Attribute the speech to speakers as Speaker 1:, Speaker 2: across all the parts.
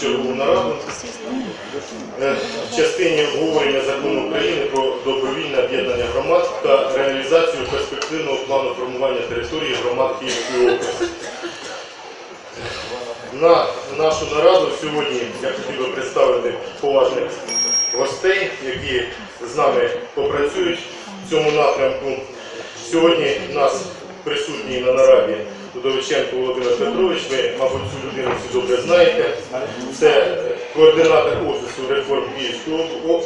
Speaker 1: чергову нараду е, в частині обговорення закону України про добровільне об'єднання громад та реалізацію перспективного плану формування території громад Київської області. На нашу нараду сьогодні я хотів би представити поважних гостей, які з нами попрацюють в цьому напрямку. Сьогодні нас присутній на нараді Удовиченко Володимир Петрович. Ви, мабуть, цю людину всі добре знаєте. Це координатор Офісу реформ Київської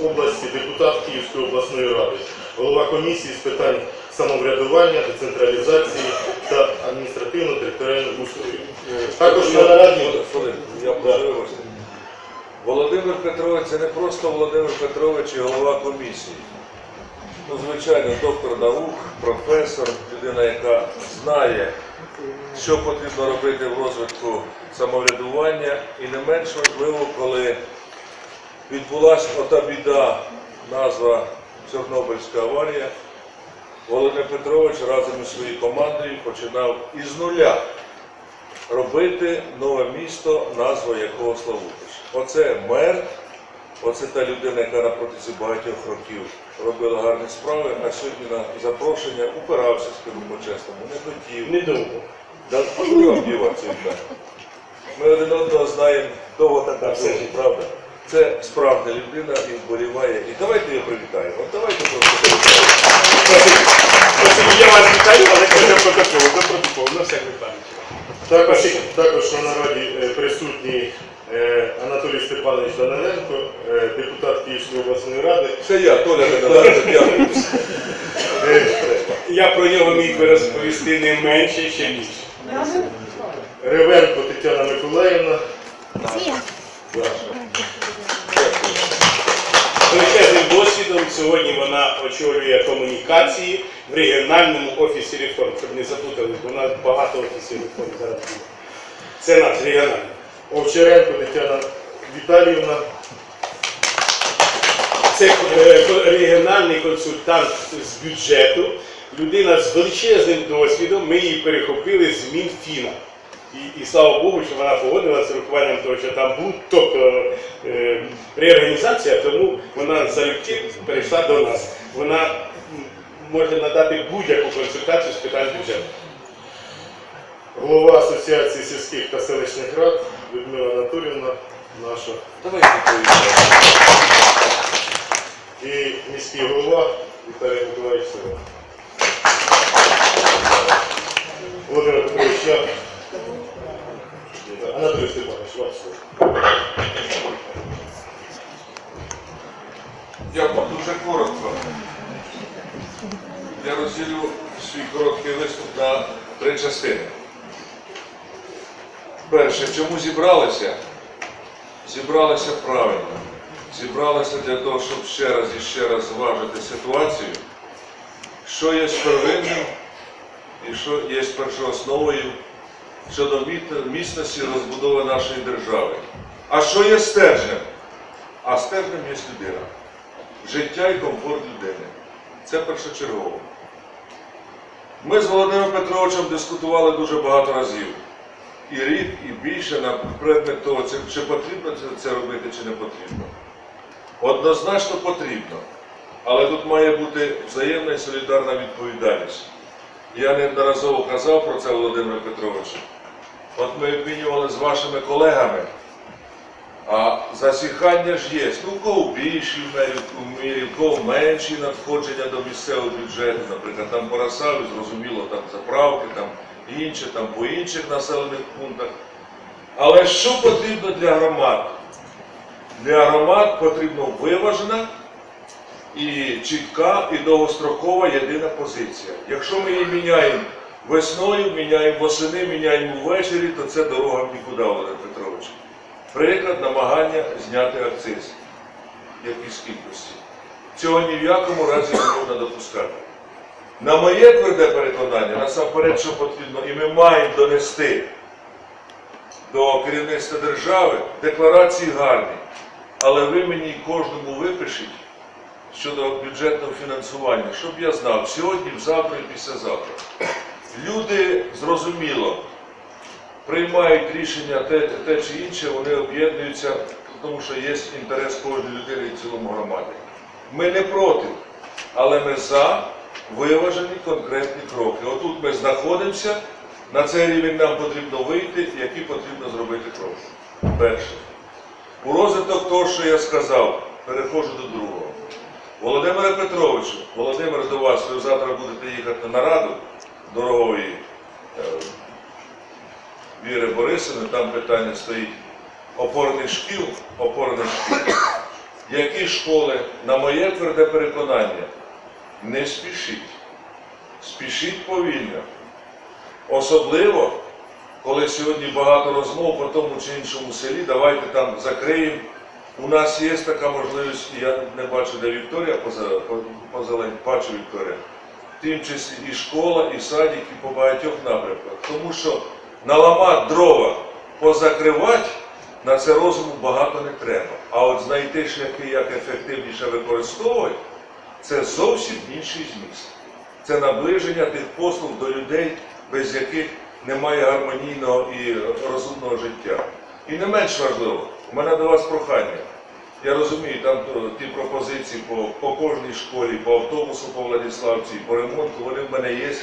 Speaker 1: області, депутат Київської обласної ради, голова комісії з питань самоврядування, децентралізації та адміністративно-територіального устрою. Також на нараді.
Speaker 2: Володимир Петрович це не просто Володимир Петрович і голова комісії. Ну, звичайно, доктор наук, професор, людина, яка знає, що потрібно робити в розвитку самоврядування, і не менш важливо, коли відбулася ота біда, назва Чорнобильська аварія, Володимир Петрович разом із своєю командою починав із нуля робити нове місто, назва якого Славутич. Оце мер, оце та людина, яка на протязі багатьох років робила гарні справи, а сьогодні на запрошення упирався, скажу по-чесному, не хотів.
Speaker 1: недовго.
Speaker 2: Да, а куди вам діватися від мене? Ми один одного знаємо довго так на все, правда? Це справжня людина і вболіває. І давайте її привітаємо. От Давайте просто привітаємо.
Speaker 3: Я вас вітаю, але це до протоколу, до протоколу, на всяк випадок.
Speaker 1: Також, також на нараді е, присутній Анатолій Степанович Даниленко, е, депутат Київської обласної ради.
Speaker 2: Це я, Толя Недолежа, дякую.
Speaker 1: Е,
Speaker 3: Я про нього міг би розповісти не менше, ще більше.
Speaker 1: Ревенко Тетяна Миколаївна.
Speaker 3: Величезним досвідом сьогодні вона очолює комунікації в регіональному офісі реформ, щоб не заплутались, бо у нас багато офісів реформ зараз. Це наш регіональний.
Speaker 1: Овчаренко Тетяна Віталіївна.
Speaker 3: Це е, регіональний консультант з бюджету, людина з величезним досвідом. Ми її перехопили з Мінфіна. І, і слава Богу, що вона погодилася з урахуванням того, що там був тобто е, реорганізація, тому вона залюбки перейшла до нас. Вона може надати будь-яку консультацію з питань бюджету.
Speaker 1: Голова Асоціації сільських та селищних рад Людмила Анатоліївна наша.
Speaker 2: Давайте привітаємо.
Speaker 1: І міський голова Віталій Миколаївич Сила. Володимир Петрович, я. Анатолій Степанович, ваш слово.
Speaker 2: Я дуже коротко. Я розділю свій короткий виступ на три частини. Перше, чому зібралися? Зібралися правильно. Зібралися для того, щоб ще раз і ще раз зважити ситуацію, що є первинним і що є першоосновою щодо міцності розбудови нашої держави. А що є стержнем? А стержнем є людина життя і комфорт людини. Це першочергово. Ми з Володимиром Петровичем дискутували дуже багато разів. І рік, і більше на предмет того, чи, потрібно це, робити, чи не потрібно. Однозначно потрібно. Але тут має бути взаємна і солідарна відповідальність. Я неодноразово казав про це Володимиру Петровичу. От ми обмінювали з вашими колегами а засіхання ж є. Ну, кого більші в мірі, кого менші надходження до місцевого бюджету, наприклад, там по зрозуміло, там заправки, там інше, там по інших населених пунктах. Але що потрібно для громад? Для громад потрібна виважена і чітка і довгострокова єдина позиція. Якщо ми її міняємо весною, міняємо восени, міняємо ввечері, то це дорога нікуди, Володимир Петрович. Приклад намагання зняти акциз якісь кількості. Цього ні в якому разі не можна допускати. На моє тверде переконання, насамперед, що потрібно, і ми маємо донести до керівництва держави декларації гарні, але ви мені кожному випишіть щодо бюджетного фінансування, щоб я знав сьогодні, завтра і післязавтра. Люди зрозуміло приймають рішення те, те чи інше, вони об'єднуються, тому що є інтерес кожної людини і цілому громаді. Ми не проти, але ми за виважені конкретні кроки. Отут ми знаходимося, на цей рівень нам потрібно вийти, які потрібно зробити кроки. Перше. У розвиток того, що я сказав, переходжу до другого. Володимире Петровичу, Володимир до вас, ви завтра будете їхати на нараду дорогової е, Віри Борисовни, там питання стоїть опорних шкіл, опорних шкіл. Які школи, на моє тверде переконання, не спішіть. Спішіть повільно. Особливо, коли сьогодні багато розмов по тому чи іншому селі, давайте там закриємо. У нас є така можливість, я не бачу, де Вікторія позелень, бачу Вікторія. Тим числі і школа, і садик, і по багатьох напрямках. Тому що наламати дрова, позакривати, на це розуму багато не треба. А от знайти шляхи, як ефективніше використовувати, це зовсім інший зміст. Це наближення тих послуг до людей, без яких немає гармонійного і розумного життя. І не менш важливо, у мене до вас прохання. Я розумію, там ті пропозиції по, по кожній школі, по автобусу, по Владиславці, по ремонту, вони в мене є.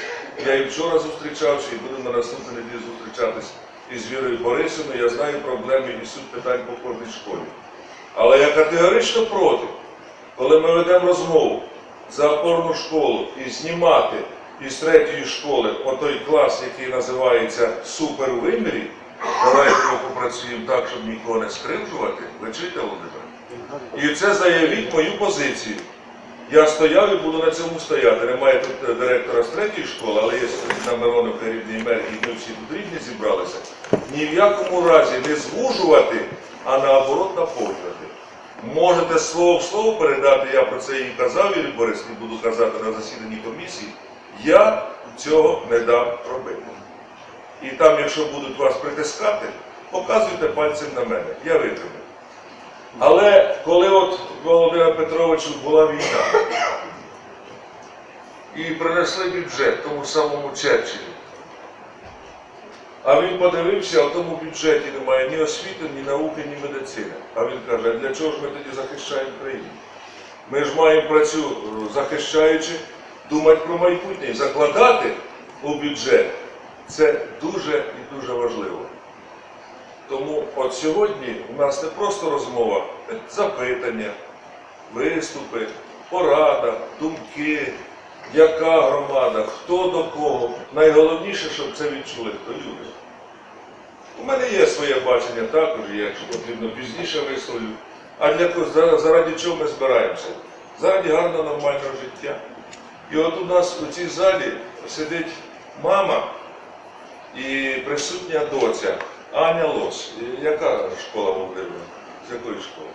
Speaker 2: Я і вчора зустрічався, і буду на наступній неділі зустрічатись із Вірою Борисовною. Я знаю проблеми і суть питань по кожній школі. Але я категорично проти, коли ми ведемо розмову за опорну школу і знімати із третьої школи отой клас, який називається супер у вимірі, давайте ми попрацюємо так, щоб нікого не скривджувати. Ви чуєте, Володимир? І це заявіть мою позицію. Я стояв і буду на цьому стояти. Немає тут е, директора з третьої школи, але є на Мироновка рідний мер, і ми всі тут рідні зібралися. Ні в якому разі не звужувати, а наоборот наповнювати. Можете слово в слово передати, я про це і казав, Юрій Борис, і буду казати на засіданні комісії. Я цього не дам робити. І там, якщо будуть вас притискати, показуйте пальцем на мене. Я витримаю. Але коли от Володимира Петровичу була війна і принесли бюджет тому самому Черчиллю, а він подивився, а в тому бюджеті немає ні освіти, ні науки, ні медицини. А він каже, для чого ж ми тоді захищаємо країну? Ми ж маємо працю, захищаючи, думати про майбутнє закладати у бюджет. Це дуже і дуже важливо. Тому от сьогодні у нас не просто розмова, запитання, виступи, порада, думки, яка громада, хто до кого. Найголовніше, щоб це відчули, хто люди. У мене є своє бачення також, я, якщо потрібно пізніше висловлю. А для заради чого ми збираємося? Заради гарного нормального життя. І от у нас у цій залі сидить мама і присутня доця Аня Лос. І Яка школа Володимира? З якої школи?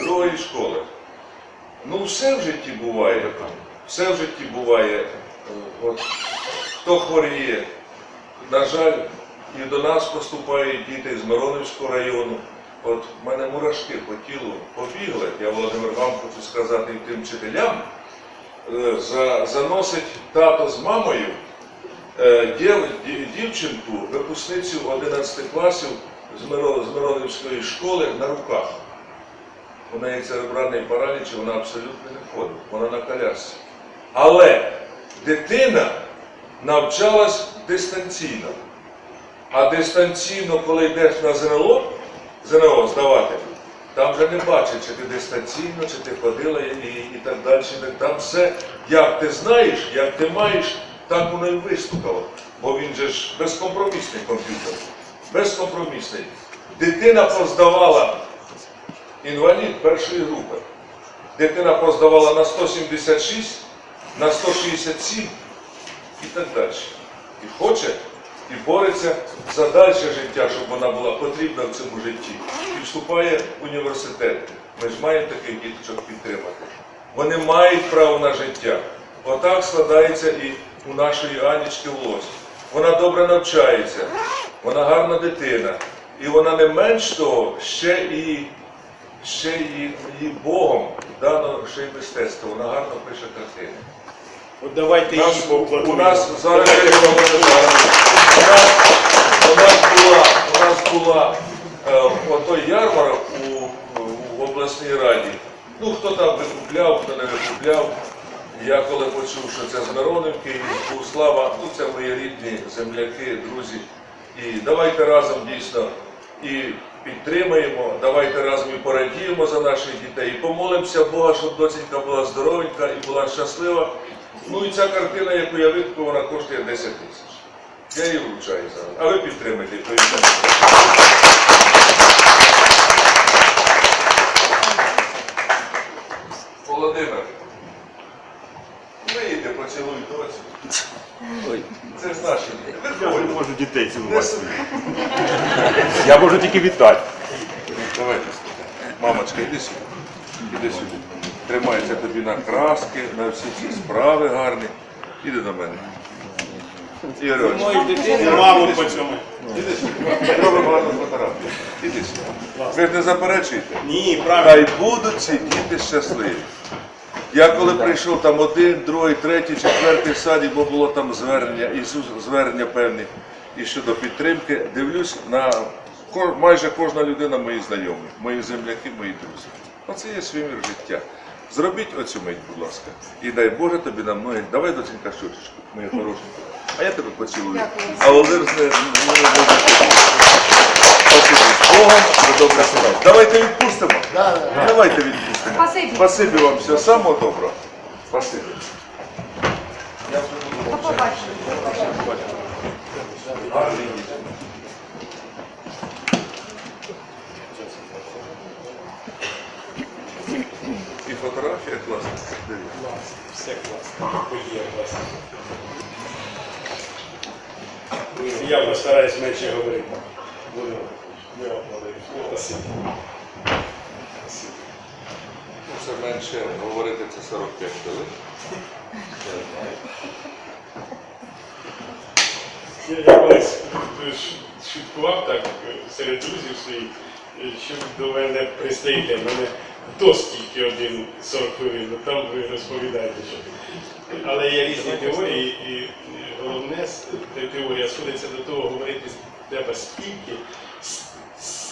Speaker 2: З Другої школи. Ну, все в житті буває. Все в житті буває. Е, От, хто хворіє, на жаль, і до нас поступають діти з Миронівського району. От в мене мурашки по тілу побігли. Я Володимир вам хочу сказати і тим вчителям. Е, За, заносить тато з мамою е, дів- дівчинку, випускницю 11 класів з Миронівської школи на руках. У неї церебральний параліч, і вона абсолютно не ходить, вона на колясці. Але дитина навчалась дистанційно. А дистанційно, коли йдеш на ЗНО, ЗНО здавати, там вже не бачить, чи ти дистанційно, чи ти ходила і, і, так далі. Там все, як ти знаєш, як ти маєш, так воно і виступило. Бо він же ж безкомпромісний комп'ютер. Безкомпромісний. Дитина поздавала інвалід першої групи. Дитина поздавала на 176, на 167 і так далі. І хоче, і бореться за дальше життя, щоб вона була потрібна в цьому житті. І вступає в університет. Ми ж маємо таких діточок підтримати. Вони мають право на життя. Отак складається і у нашої Анічки Волось. Вона добре навчається, вона гарна дитина. І вона не менш того, ще і ще і Богом дано ще й мистецтво. Вона гарно пише картини.
Speaker 3: От давайте
Speaker 2: У нас,
Speaker 3: її
Speaker 2: у нас зараз я говорю, у нас У була, у нас була е, отой ярмарок у, в обласній раді. Ну, хто там викупляв, хто не викупляв. Я коли почув, що це з Миронівки, був слава, ну це мої рідні земляки, друзі. І давайте разом дійсно і підтримаємо, давайте разом і порадіємо за наших дітей, і помолимося Бога, щоб доцінька була здоровенька і була щаслива. Ну і ця картина, яку я витку, вона коштує 10 тисяч. Я її вручаю зараз. А ви підтримайте. і повідомте. Володимир, поцілуй доцю. Це ж наші діти.
Speaker 4: Я не можу дітей цілувати. Я можу тільки вітати.
Speaker 2: Давайте сюди. Мамочка, іди сюди. Іди сюди. Тримайся тобі на краски, на всі ці справи гарні. Іди до мене. Ігор Іванович,
Speaker 3: Мою дитину, маму по цьому.
Speaker 2: іди сюди. Робимо гарну фотографію. Іди сюди. Ви ж не заперечуєте?
Speaker 3: Ні, правильно.
Speaker 2: Хай будуть ці діти щасливі. Я коли прийшов там один, другий, третій, четвертий садик, бо було там звернення, Ісус, звернення певні і щодо підтримки, дивлюсь на майже кожна людина мої знайомі, мої земляки, мої друзі. Оце є свій мір життя. Зробіть оцю мить, будь ласка. І дай Боже тобі на многих. Давай, доченька, щоточку, моя хорошенька. А я тебе поцілую. А Володимир не, не, Богом, ви добре справи. Давайте відпустимо. Давайте відпустимо.
Speaker 5: Спасибі.
Speaker 2: Спасибі вам всього самого доброго. Спасибі. Я вже буду
Speaker 5: До побачення.
Speaker 2: І фотографія класна. Дивіться.
Speaker 3: Все класно. Подія класна. Я стараюсь менше говорити. Буду. Я
Speaker 2: Це менше говорити, це 45 хвилин.
Speaker 3: Я, я колись шуткував так серед друзів своїх, що до мене пристаєте, мене тост тільки один 40 хвилин, ну, там ви розповідаєте, що. Але є різні теорії, і головне теорія сходиться до того, говорити треба стільки,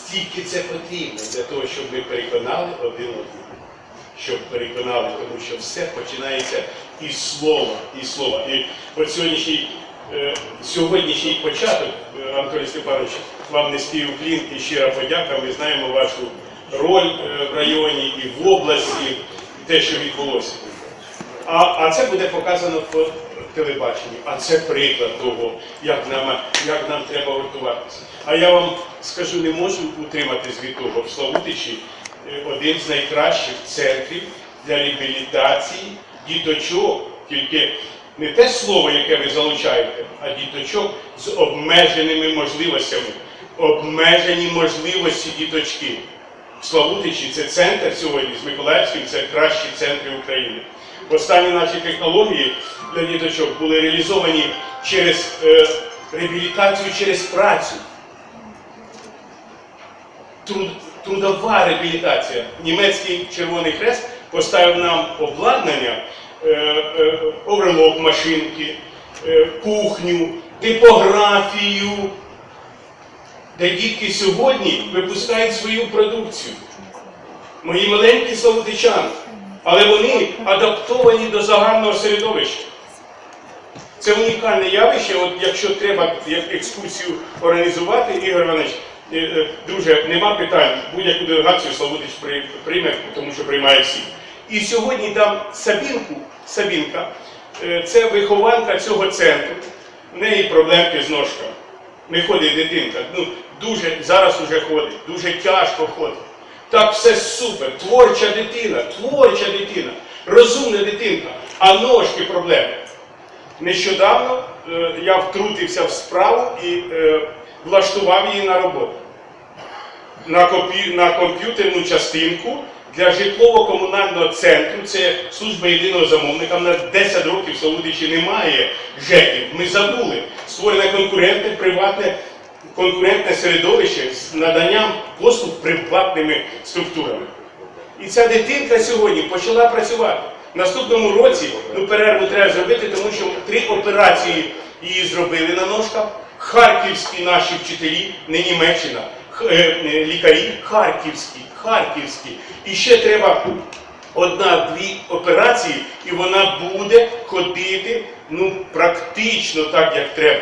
Speaker 3: с- стільки це потрібно для того, щоб ми переконали один одного щоб переконали, тому що все починається із слова, із слова. І от сьогоднішній, е, сьогоднішній початок, е, Анатолій Степанович, вам низький уклін і щира подяка. Ми знаємо вашу роль е, в районі і в області, те, що відбулося. А, а це буде показано по телебаченню. А це приклад того, як нам, як нам треба готуватися. А я вам скажу, не можу утриматись від того. В Славутичі е, один з найкращих центрів для реабілітації діточок, тільки не те слово, яке ви залучаєте, а діточок з обмеженими можливостями. Обмежені можливості діточки. В Славутичі це центр сьогодні з Миколаївським, це кращі центри України. Останні наші технології для діточок були реалізовані через е, реабілітацію через працю. Труд, трудова реабілітація. Німецький Червоний Хрест поставив нам обладнання, е, е, оверлок машинки, е, кухню, типографію, де дітки сьогодні випускають свою продукцію. Мої маленькі славутичани, але вони адаптовані до загального середовища. Це унікальне явище. От якщо треба екскурсію організувати, Ігор Іванович, е, е, друже, нема питань. Будь-яку делегацію Славутич прийме, тому що приймає всі. І сьогодні там Сабінку, Сабінка, е, це вихованка цього центру. В неї проблемки з ножками. Не ходить дитинка. Ну, дуже, зараз уже ходить, дуже тяжко ходить. Так все супер, творча дитина, творча дитина, розумна дитинка, а ножки проблеми. Нещодавно е, я втрутився в справу і е, влаштував її на роботу. На, комп'ю- на комп'ютерну частинку для житлово-комунального центру. Це служба єдиного замовника. На 10 років в Славутичі немає ЖЕКів. Ми забули. Створене конкурентне, приватне, конкурентне середовище з наданням послуг приватними структурами. І ця дитинка сьогодні почала працювати. Наступному році ну, перерву треба зробити, тому що три операції її зробили на ножках. Харківські наші вчителі, не Німеччина, е, лікарі харківські, харківські. І ще треба одна-дві операції, і вона буде ходити ну, практично так, як треба.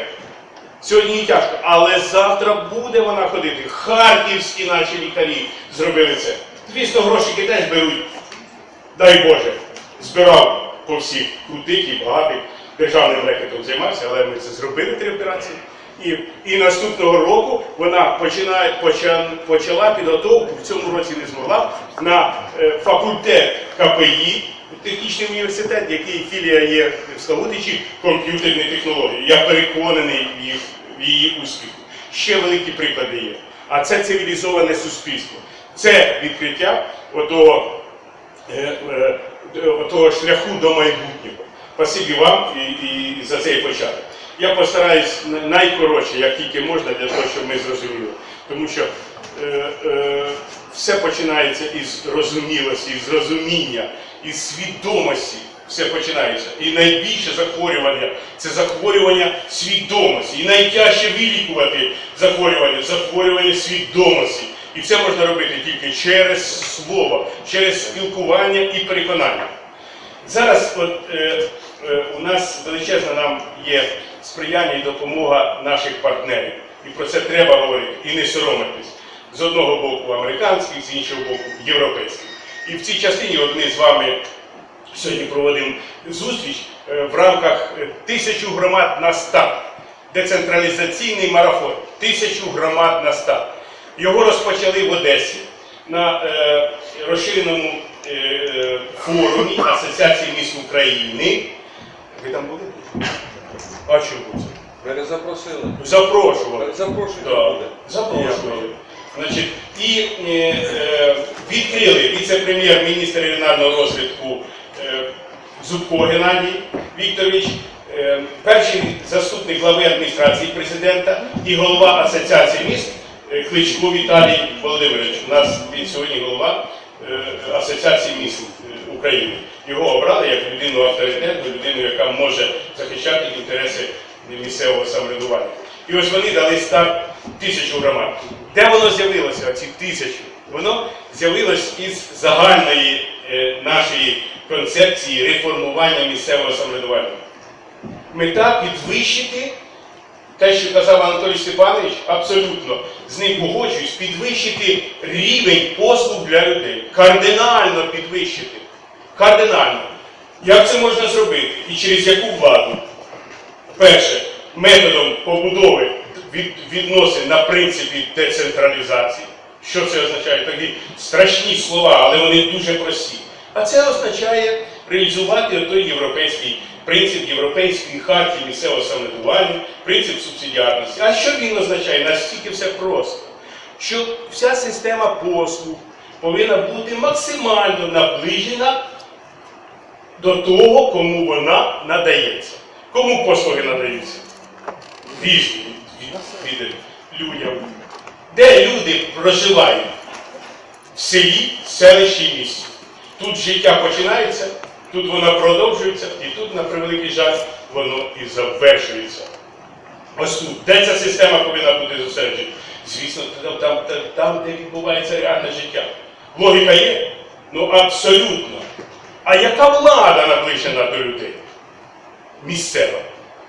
Speaker 3: Сьогодні їй тяжко, але завтра буде вона ходити. Харківські наші лікарі зробили це. Звісно, грошики теж беруть, дай Боже, збирав по всіх крутих і багатих державним рекетом займався, але ми це зробили три операції. І, і наступного року вона починає, поча- почала підготовку, в цьому році не змогла, на е, факультет КПІ, технічний університет, який філія є в Славутичі, комп'ютерні технології. Я переконаний в їх, в її успіху. Ще великі приклади є. А це цивілізоване суспільство. Це відкриття отого е, е, е, того шляху до майбутнього. Спасибі вам і, і за цей початок. Я постараюсь найкоротше, як тільки можна, для того, щоб ми зрозуміли. Тому що е, е, все починається із розумілості, із розуміння, із свідомості. Все починається. І найбільше захворювання це захворювання свідомості. І найтяжче вилікувати захворювання захворювання свідомості. І це можна робити тільки через слово, через спілкування і переконання. Зараз от, е, е, у нас величезна нам є сприяння і допомога наших партнерів. І про це треба говорити і не соромитись. З одного боку американських, з іншого боку європейських. І в цій частині от ми з вами сьогодні проводимо зустріч е, в рамках е, тисячу громад на старт. Децентралізаційний марафон. Тисячу громад на старт. Його розпочали в Одесі на е, розширеному е, е, форумі Асоціації міст України. Ви там були? А чому це?
Speaker 2: Мене запросили.
Speaker 3: Запрошували.
Speaker 2: Запрошуйте
Speaker 3: Да, запрошували. Значить, і е, е, відкрили віце-прем'єр-міністр регіонального розвитку е, Зубко Геннадій Вікторович, е, перший заступник глави адміністрації президента і голова Асоціації міст е, Кличко Віталій Володимирович. У нас він сьогодні голова е, Асоціації міст е, України. Його обрали як людину авторитетну, людину, яка може захищати інтереси місцевого самоврядування. І ось вони дали старт тисячу громад. Де воно з'явилося, ці тисячу? Воно з'явилось із загальної е, нашої концепції реформування місцевого самоврядування. Мета підвищити те, що казав Анатолій Степанович, абсолютно з ним погоджуюсь, підвищити рівень послуг для людей. Кардинально підвищити. Кардинально. Як це можна зробити? І через яку владу? Перше, методом побудови від, відносин на принципі децентралізації. Що це означає? Такі страшні слова, але вони дуже прості. А це означає реалізувати той європейський принцип європейської хартії місцевого самоврядування, принцип субсидіарності. А що він означає? Настільки все просто. Що вся система послуг повинна бути максимально наближена до того, кому вона надається. Кому послуги надаються? Від людям. Де люди проживають? В селі, селищі місті. Тут життя починається, тут воно продовжується, і тут, на превеликий жаль, воно і завершується. Ось тут, де ця система повинна бути зосереджена? Звісно, там, там, там, де відбувається реальне життя. Логіка є? Ну абсолютно. А яка влада наближена до людей? Місцева.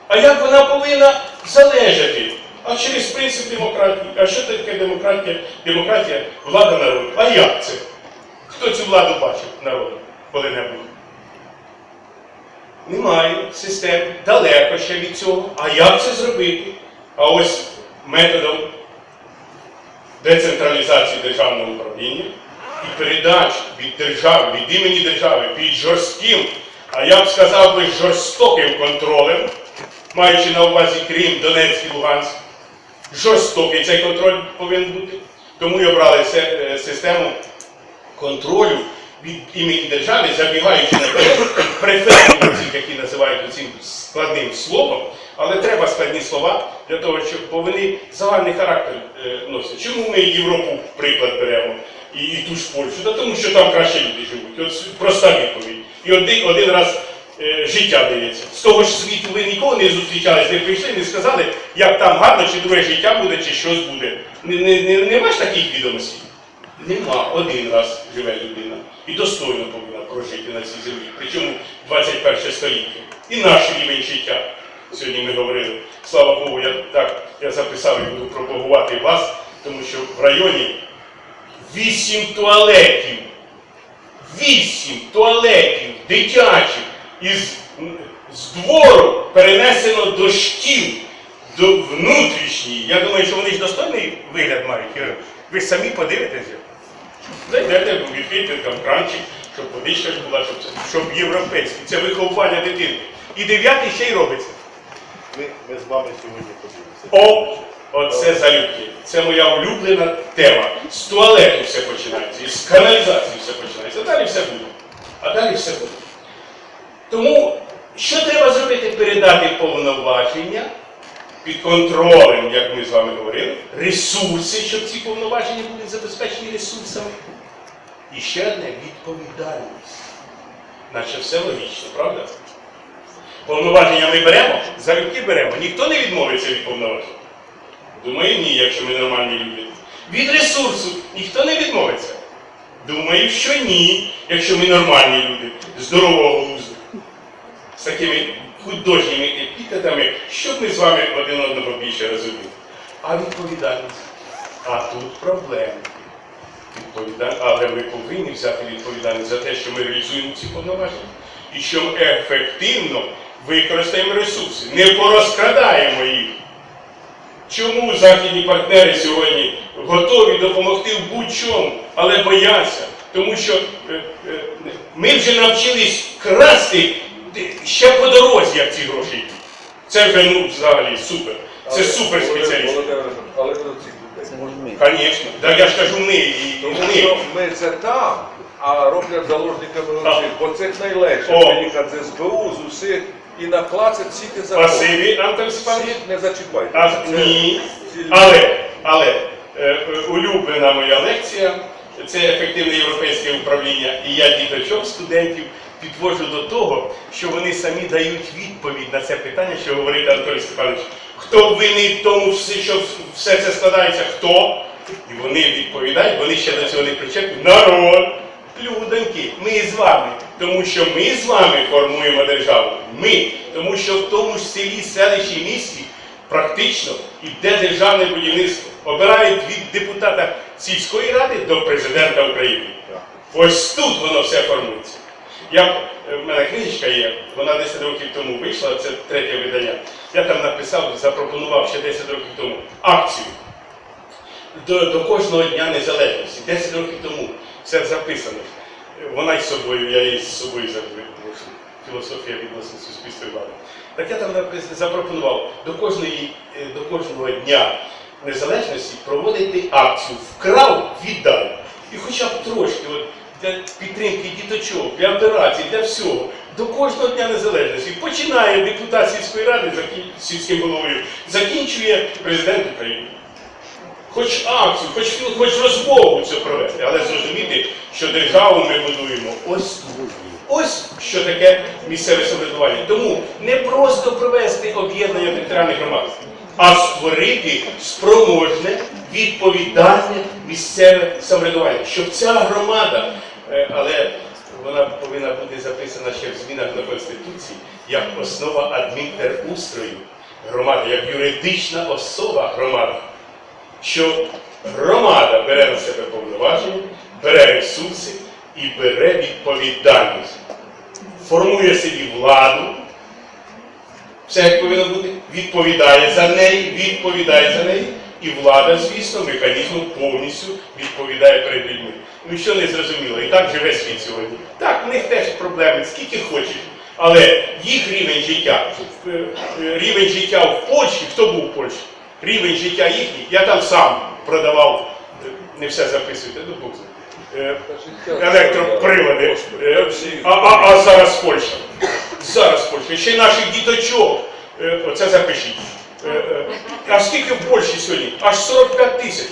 Speaker 3: А як вона повинна залежати? А через принцип демократії. А що таке демократія? Демократія влада народу. А як це? Хто цю владу бачив народу коли-небудь? Немає систем, далеко ще від цього. А як це зробити? А ось методом децентралізації державного управління і передач від держави, від імені держави під жорстким, а я б сказав би жорстоким контролем, маючи на увазі Крим, Донецьк і Луганськ. Жорстокий цей контроль повинен бути. Тому і обрали е, систему контролю від імені держави, забігаючи на префектів, які називають цим складним словом, але треба складні слова для того, щоб вони загальний характер е, носять. Чому ми Європу приклад беремо і, і ту ж Польщу? Та тому що там краще люди живуть. От проста відповідь. І один, один раз е, життя дається. З того ж світу ви ніколи не зустрічались, не прийшли, не сказали, як там гарно, чи друге життя буде, чи щось буде. Не, не, не, нема ж таких відомостей? Нема. Один раз живе людина. І достойно повинна прожити на цій землі. Причому 21 століття. І наш рівень життя. Сьогодні ми говорили. Слава Богу, я так я записав і буду пропагувати вас, тому що в районі вісім туалетів. Вісім туалетів дитячих із з двору перенесено до шкіл, до внутрішньої. Я думаю, що вони ж достойний вигляд мають. Ви самі подивитеся. Зайдете, відкрийте там кранчик, щоб водичка ж була, щоб, щоб європейський. Це виховування дитини. І дев'ятий ще й робиться.
Speaker 1: Ми, ми з вами сьогодні подивимося.
Speaker 3: О, оце залюбки. Це моя улюблена тема. З туалету все починається, і з каналізації все починається. А далі все буде. А далі все буде. Тому що треба зробити? Передати повноваження під контролем, як ми з вами говорили, ресурси, щоб ці повноваження були забезпечені ресурсами. І ще одне відповідальність. Наче все логічно, правда? Повноваження ми беремо, залюбки беремо. Ніхто не відмовиться від повноважень. Думаю, ні, якщо ми нормальні люди. Від ресурсу ніхто не відмовиться. Думаю, що ні, якщо ми нормальні люди, здорового глузду. З такими художніми епітетами, щоб ми з вами один одного більше розуміли. А відповідальність. А тут проблеми. Але ми повинні взяти відповідальність за те, що ми реалізуємо ці повноваження. І що ефективно використаємо ресурси, не порозкрадаємо їх. Чому західні партнери сьогодні готові допомогти в будь-чому, але бояться? Тому що е, е, ми вже навчились красти ще по дорозі, як ці гроші. Це вже ну, взагалі супер. Це супер спеціаліст.
Speaker 2: Але цих людей.
Speaker 3: Звісно. Так я ж кажу ми і
Speaker 2: Тому
Speaker 3: ми.
Speaker 2: що ми це там, а роблять заложниками. Бо це найлегше
Speaker 3: О.
Speaker 2: приїхати з СБУ, з усіх і наклацати всі ті закони.
Speaker 3: Спасибі, Антон Степанович.
Speaker 2: Всіх не зачіпайте.
Speaker 3: А, ні. Але, але е, е, улюблена моя лекція це ефективне європейське управління. І я діточок студентів підвожу до того, що вони самі дають відповідь на це питання, що говорить Анатолій Степанович. Хто винний в тому, що все це складається? Хто? І вони відповідають, вони ще до цього не причепні. Народ, людоньки, ми з вами. Тому що ми з вами формуємо державу. Ми. Тому що в тому ж селі, селищі, місті практично іде державне будівництво. Обирають від депутата сільської ради до президента України. Ось тут воно все формується. Я, в мене книжечка є, вона 10 років тому вийшла, це третє видання. Я там написав, запропонував ще 10 років тому акцію до, до кожного дня незалежності. 10 років тому все записано. Вона із собою, я її з собою завжди ношу. Філософія відносно суспільства влади. Так я там запропонував до кожної, е, до кожного дня незалежності проводити акцію Вкрав, віддай. І хоча б трошки от, для підтримки діточок, для операцій, для всього. До кожного дня незалежності починає депутат сільської ради сільським головою, закінчує президент України хоч акцію, хоч, хоч розмову це провести, але зрозуміти, що державу ми будуємо ось тут. Ось що таке місцеве самоврядування. Тому не просто провести об'єднання територіальних громад, а створити спроможне, відповідальне місцеве самоврядування. Щоб ця громада, е, але вона повинна бути записана ще в змінах до Конституції, як основа адмінтерустрою громади, як юридична особа громади що громада бере на себе повноваження, бере ресурси і бере відповідальність, формує собі владу, все як повинно бути, відповідає за неї, відповідає за неї, і влада, звісно, механізмом повністю відповідає перед людьми. Ну що не зрозуміло, і так живе світ сьогодні. Так, в них теж проблеми, скільки хочеш. Але їх рівень життя, е, е, рівень життя в Польщі, хто був в Польщі? Рівень життя їхній, я там сам продавав, не все записуйте, ну Бог е, електроприлади. Е, А, а, а зараз Польща. Зараз Польща. Ще наших діточок. Е, Оце запишіть. А скільки в Польщі сьогодні? Аж 45 тисяч.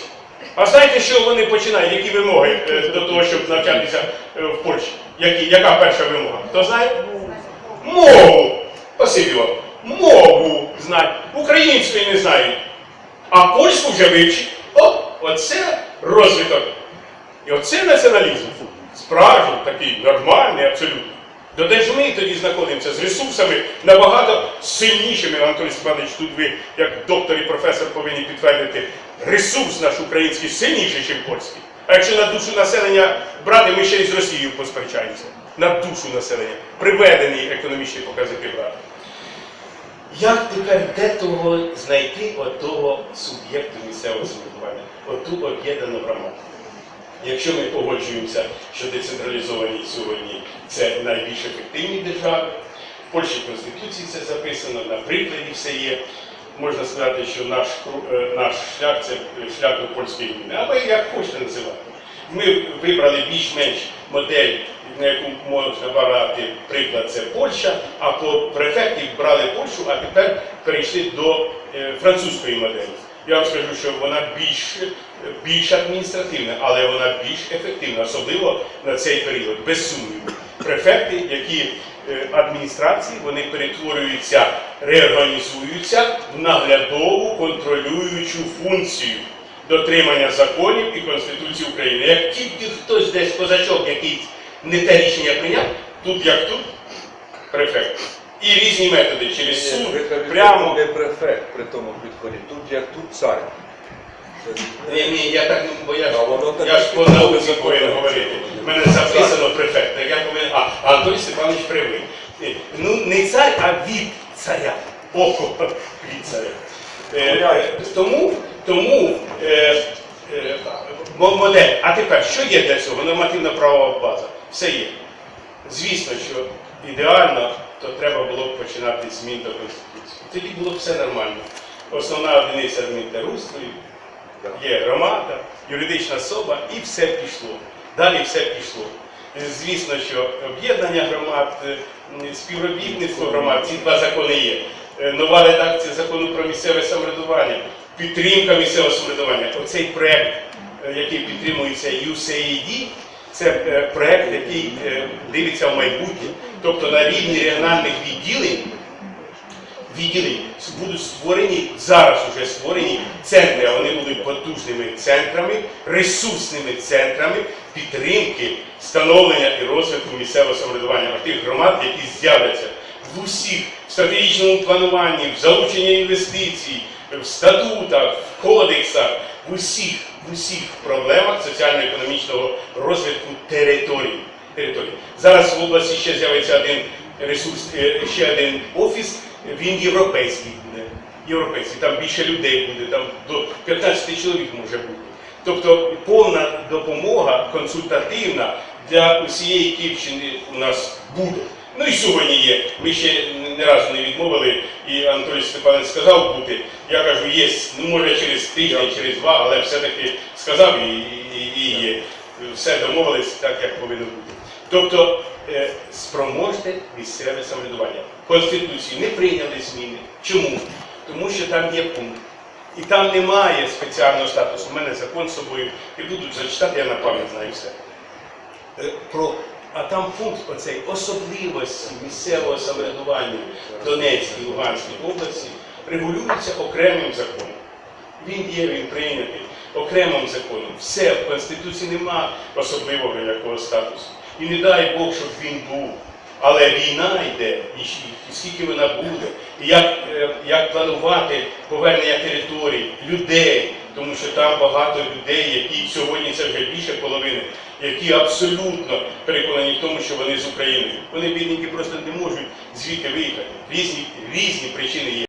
Speaker 3: А знаєте, що вони починають? Які вимоги до того, щоб навчатися в Польщі? Які, яка перша вимога? Хто знає? мову, спасибі вам, мову знають, української не знають, а польську вже вивчить. О, оце розвиток. І оце націоналізм. Справжній, такий, нормальний, абсолютно. До де ж ми тоді знаходимося з ресурсами набагато сильнішими, Анатолій Степанович, тут ви, як доктор і професор, повинні підтвердити, ресурс наш український сильніший, ніж польський. А якщо на душу населення брати, ми ще й з Росією посперечаємося. На душу населення. Приведені економічні показники брати. Як тепер де того знайти отого суб'єкту місцевого самоврядування, оту об'єднану громаду? Якщо ми погоджуємося, що децентралізовані сьогодні це найбільш ефективні держави, в Польщі Конституції це записано, на прикладі все є. Можна сказати, що наш, е, наш шлях це шлях до польської війни. Але як хочете називати. Ми вибрали більш-менш модель, на яку можна брати приклад, це Польща, а по префектів брали Польщу, а тепер перейшли до е, французької моделі. Я вам скажу, що вона більш, більш адміністративна, але вона більш ефективна, особливо на цей період, без сумніву. Префекти, які е, адміністрації, вони перетворюються, реорганізуються в наглядову контролюючу функцію дотримання законів і Конституції України. Як тільки хтось десь козачок якийсь не те рішення прийняв, тут як тут префект. І різні методи через суд, прямо.
Speaker 2: не префект при тому підході. Тут як тут цар.
Speaker 3: Ні, ні, я так не бо я ж, по науці повинен говорити. У мене записано префект, так я повинен. А, а Анатолій Степанович привик. Ні, Ну не цар, а від царя. Око від царя. Е, тому тому е, е, модель. А тепер що є для цього? Нормативна правова база. Все є. Звісно, що ідеально, то треба було б починати змін до Конституції. Тоді було б все нормально. Основна одиниця адмінтерустрою, є громада, юридична особа і все пішло. Далі все пішло. Звісно, що об'єднання громад, співробітництво громад, ці два закони є. Е, Нова редакція закону про місцеве самоврядування, підтримка місцевого самоврядування. Оцей проект, е, який підтримується USAID, це е, проект, який е, дивиться в майбутнє. Тобто на рівні регіональних відділень відділень будуть створені, зараз вже створені центри, а вони будуть потужними центрами, ресурсними центрами підтримки, становлення і розвитку місцевого самоврядування тих громад, які з'являться в усіх в стратегічному плануванні, в залученні інвестицій, в статутах, в кодексах, в усіх, в усіх проблемах соціально-економічного розвитку території. території. Зараз в області ще з'явиться один ресурс, е, ще один офіс, він європейський. Європейський, там більше людей буде, там до 15 чоловік може бути. Тобто повна допомога консультативна для усієї Київщини у нас буде. Ну і сьогодні є. Ми ще не разу не відмовили, і Анатолій Степанович сказав бути. Я кажу, є, ну може через тиждень, через два, але все-таки сказав і, і, і є. Все домовились так, як повинно бути. Тобто е, спроможне місцеве самоврядування. Конституції не прийняли зміни. Чому? Тому що там є пункт. І там немає спеціального статусу. У мене закон з собою. І будуть зачитати, я на пам'ять знаю все. Е, Про, а там пункт оцей особливості місцевого самоврядування в Донецькій, Луганській області регулюється окремим законом. Він є, він прийнятий окремим законом. Все, в Конституції нема особливого якого статусу. І не дай Бог, щоб він був. Але війна йде, і скільки вона буде, і як, е, як планувати повернення територій, людей, тому що там багато людей, які сьогодні це вже більше половини, які абсолютно переконані в тому, що вони з України. Вони бідненькі просто не можуть звідти виїхати. Різні, різні причини є.